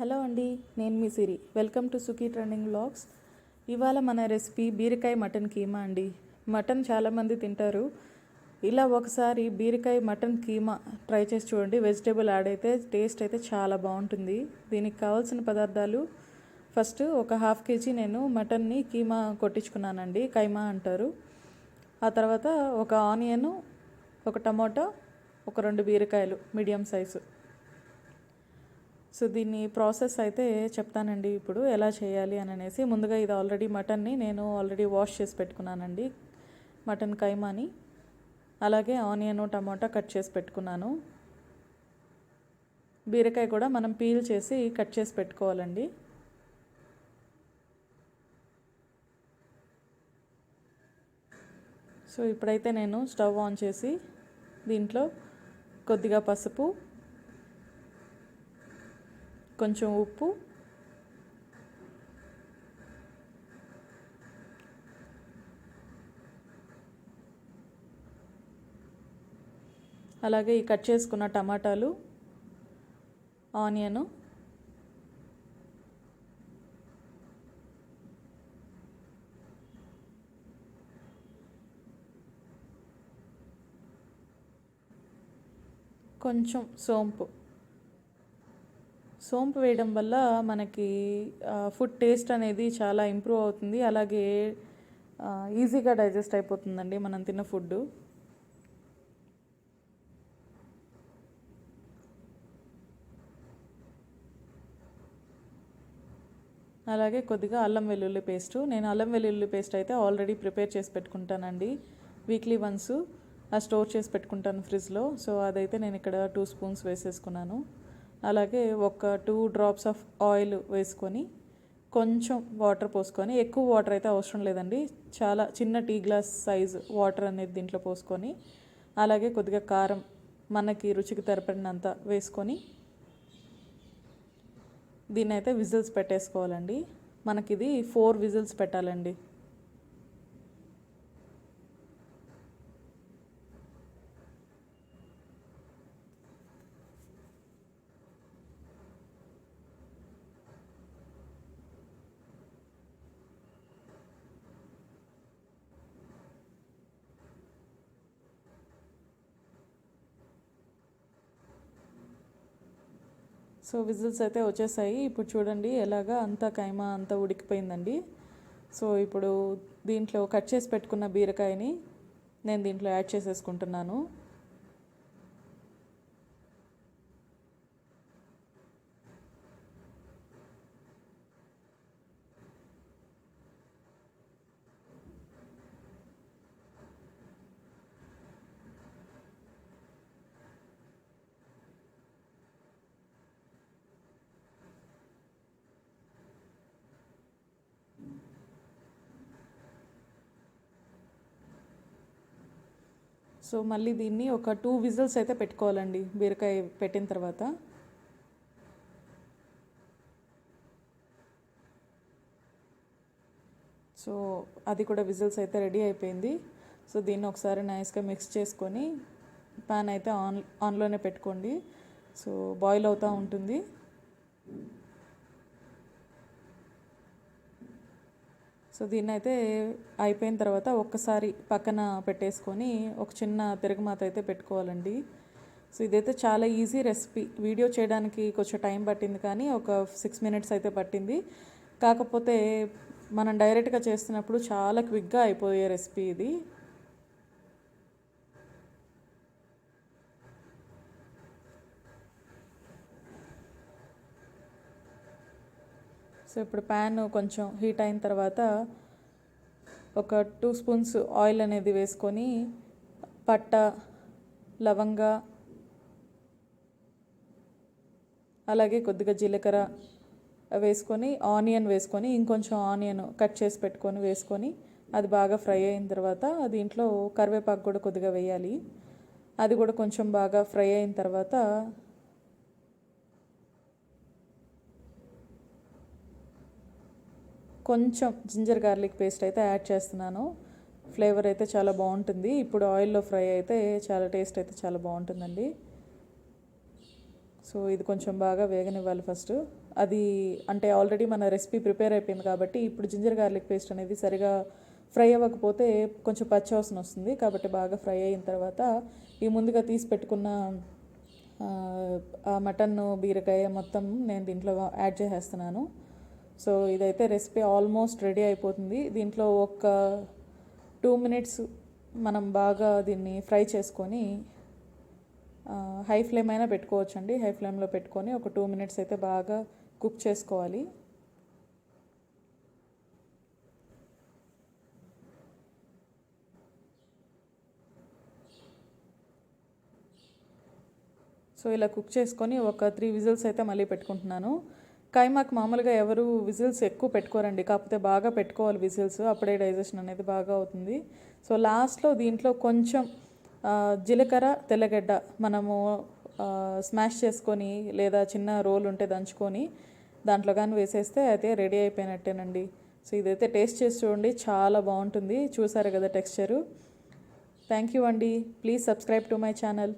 Hello అండి నేను మీ Siri. Welcome to Sukhi trending blogs ఇవాళ మన రెసిపీ బీరకాయ మటన్ కీమా అండి. మటన్ చాలామంది తింటారు. ఇలా ఒకసారి బీరకాయ మటన్ కీమా ట్రై చేసి చూడండి. వెజిటేబుల్ యాడ్ అయితే టేస్ట్ అయితే చాలా బాగుంటుంది. దీనికి కావాల్సిన పదార్థాలు ఫస్ట్ ఒక హాఫ్ కేజీ నేను మటన్ని కీమా కొట్టించుకున్నానండి కైమా అంటారు. ఆ తర్వాత ఒక ఆనియను ఒక టమాటో ఒక రెండు బీరకాయలు మీడియం సైజు. సో దీన్ని ప్రాసెస్ అయితే చెప్తానండి ఇప్పుడు ఎలా చేయాలి అని అనేసి. ముందుగా ఇది ఆల్రెడీ మటన్ని నేను ఆల్రెడీ వాష్ చేసి పెట్టుకున్నానండి మటన్ కైమాని. అలాగే ఆనియన్ టమాటా కట్ చేసి పెట్టుకున్నాను. బీరకాయ కూడా మనం పీల్ చేసి కట్ చేసి పెట్టుకోవాలండి. సో ఇప్పుడైతే నేను స్టవ్ ఆన్ చేసి దీంట్లో కొద్దిగా పసుపు కొంచెం ఉప్పు. అలాగే ఈ కట్ చేసుకున్న టమాటాలు ఆనియను. కొంచెం సోంపు. సోంపు వేయడం వల్ల మనకి ఫుడ్ టేస్ట్ అనేది చాలా ఇంప్రూవ్ అవుతుంది. అలాగే ఈజీగా డైజెస్ట్ అయిపోతుందండి మనం తిన్న ఫుడ్ అలాగే కొద్దిగా అల్లం వెల్లుల్లి పేస్ట్. నేను అల్లం వెల్లుల్లి పేస్ట్ అయితే ఆల్రెడీ ప్రిపేర్ చేసి పెట్టుకుంటానండి. Weekly once. ఆ స్టోర్ చేసి పెట్టుకుంటాను ఫ్రిడ్జ్లో సో అదైతే నేను ఇక్కడ టూ స్పూన్స్ వేసేసుకున్నాను. అలాగే ఒక టూ డ్రాప్స్ ఆఫ్ ఆయిల్ వేసుకొని కొంచెం వాటర్ పోసుకొని ఎక్కువ వాటర్ అయితే అవసరం లేదండి. చాలా చిన్న టీ గ్లాస్ సైజ్ వాటర్ అనేది దీంట్లో పోసుకొని అలాగే కొద్దిగా కారం మనకి రుచికి తరపడినంత వేసుకొని దీన్ని అయితే విజిల్స్ పెట్టేసుకోవాలండి. మనకి ఇది ఫోర్ విజిల్స్ పెట్టాలండి. సో విజిల్స్ అయితే వచ్చేసాయి. ఇప్పుడు చూడండి ఎలాగా అంతా కైమా అంతా ఉడికిపోయిందండి. సో ఇప్పుడు దీంట్లో కట్ చేసి పెట్టుకున్న బీరకాయని నేను దీంట్లో యాడ్ చేసేసుకుంటున్నాను. సో మళ్ళీ దీన్ని ఒక టూ విజిల్స్ అయితే పెట్టుకోవాలండి బీరకాయ పెట్టిన తర్వాత. సో అది కూడా విజిల్స్ అయితే రెడీ అయిపోయింది. సో దీన్ని ఒకసారి నైస్గా మిక్స్ చేసుకొని ప్యాన్ అయితే ఆన్ ఆన్లోనే పెట్టుకోండి. సో బాయిల్ అవుతూ ఉంటుంది. సో దీన్ని అయితే అయిపోయిన తర్వాత ఒక్కసారి పక్కన పెట్టేసుకొని ఒక చిన్న తిరగమాత అయితే పెట్టుకోవాలండి. సో ఇదైతే చాలా ఈజీ రెసిపీ. వీడియో చేయడానికి కొంచెం టైం పట్టింది కానీ ఒక సిక్స్ మినిట్స్ అయితే పట్టింది. కాకపోతే మనం డైరెక్ట్గా చేస్తున్నప్పుడు చాలా క్విక్గా అయిపోయే రెసిపీ ఇది. సో ఇప్పుడు ప్యాన్ కొంచెం హీట్ అయిన తర్వాత ఒక టూ స్పూన్స్ ఆయిల్ అనేది వేసుకొని పట్ట లవంగ అలాగే కొద్దిగా జీలకర్ర వేసుకొని ఆనియన్ వేసుకొని ఇంకొంచెం ఆనియన్ కట్ చేసి పెట్టుకొని వేసుకొని అది బాగా ఫ్రై అయిన తర్వాత దీంట్లో కరివేపాకు కూడా కొద్దిగా వేయాలి. అది కూడా కొంచెం బాగా ఫ్రై అయిన తర్వాత కొంచెం జింజర్ గార్లిక్ పేస్ట్ అయితే యాడ్ చేస్తున్నాను. ఫ్లేవర్ అయితే చాలా బాగుంటుంది. ఇప్పుడు ఆయిల్లో ఫ్రై అయితే చాలా టేస్ట్ అయితే చాలా బాగుంటుందండి. సో ఇది కొంచెం బాగా వేగనివ్వాలి ఫస్ట్. అది అంటే ఆల్రెడీ మన రెసిపీ ప్రిపేర్ అయిపోయింది కాబట్టి ఇప్పుడు జింజర్ గార్లిక్ పేస్ట్ అనేది సరిగా ఫ్రై అవ్వకపోతే కొంచెం పచ్చి వస్తుంది కాబట్టి బాగా ఫ్రై అయిన తర్వాత ఈ ముందుగా తీసి పెట్టుకున్న ఆ, ఆ మటన్ బీరకాయ మొత్తం నేను దీంట్లో యాడ్ చేసేస్తున్నాను. సో ఇదైతే రెసిపీ ఆల్మోస్ట్ రెడీ అయిపోతుంది. దీంట్లో ఒక టూ మినిట్స్ మనం బాగా దీన్ని ఫ్రై చేసుకొని హై ఫ్లేమ్ అయినా పెట్టుకోవచ్చండి. హై ఫ్లేమ్లో పెట్టుకొని ఒక టూ మినిట్స్ అయితే బాగా కుక్ చేసుకోవాలి. సో ఇలా కుక్ చేసుకొని ఒక త్రీ విజిల్స్ అయితే మళ్ళీ పెట్టుకుంటున్నాను. కైమాక్ మామూలుగా ఎవరు విజిల్స్ ఎక్కువ పెట్టుకోరండి. కాకపోతే బాగా పెట్టుకోవాలి విజిల్స్. అప్పుడే డైజెషన్ అనేది బాగా అవుతుంది. సో లాస్ట్లో దీంట్లో కొంచెం జీలకర్ర తెల్లగడ్డ మనము స్మాష్ చేసుకొని లేదా చిన్న రోల్ ఉంటే దంచుకొని దాంట్లో కానీ వేసేస్తే అయితే రెడీ అయిపోయినట్టేనండి. సో ఇదైతే టేస్ట్ చేసి చూడండి. చాలా బాగుంటుంది. చూసారు కదా టెక్స్చరు. థ్యాంక్ యూ అండి. Please subscribe to my channel.